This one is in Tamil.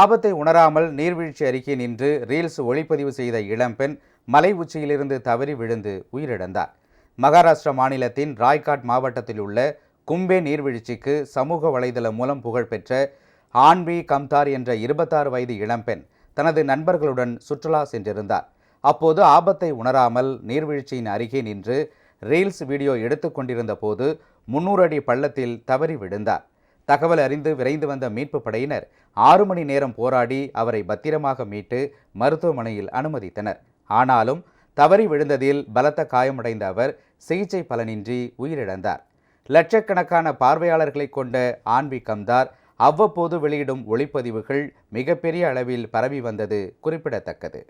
ஆபத்தை உணராமல் நீர்வீழ்ச்சி அருகே நின்று ரீல்ஸ் ஒளிப்பதிவு செய்த இளம்பெண் மலை உச்சியிலிருந்து தவறி விழுந்து உயிரிழந்தார். மகாராஷ்டிரா மாநிலத்தின் ராய்காட் மாவட்டத்தில் உள்ள கும்பே நீர்வீழ்ச்சிக்கு சமூக வலைதளம் மூலம் புகழ்பெற்ற ஆன்வி கம்தார் என்ற இருபத்தாறு வயது இளம்பெண் தனது நண்பர்களுடன் சுற்றுலா சென்றிருந்தார். அப்போது ஆபத்தை உணராமல் நீர்வீழ்ச்சியின் அருகே நின்று ரீல்ஸ் வீடியோ எடுத்துக் கொண்டிருந்த போது முன்னூறு அடி பள்ளத்தில் தவறி விழுந்தார். தகவல் அறிந்து விரைந்து வந்த மீட்பு படையினர் ஆறு மணி நேரம் போராடி அவரை பத்திரமாக மீட்டு மருத்துவமனையில் அனுமதித்தனர். ஆனாலும் தவறி விழுந்ததில் பலத்த காயமடைந்த அவர் சிகிச்சை பலனின்றி உயிரிழந்தார். லட்சக்கணக்கான பார்வையாளர்களை கொண்ட ஆன்வி கம்தார் அவ்வப்போது வெளியிடும் ஒளிப்பதிவுகள் மிகப்பெரிய அளவில் பரவி வந்தது குறிப்பிடத்தக்கது.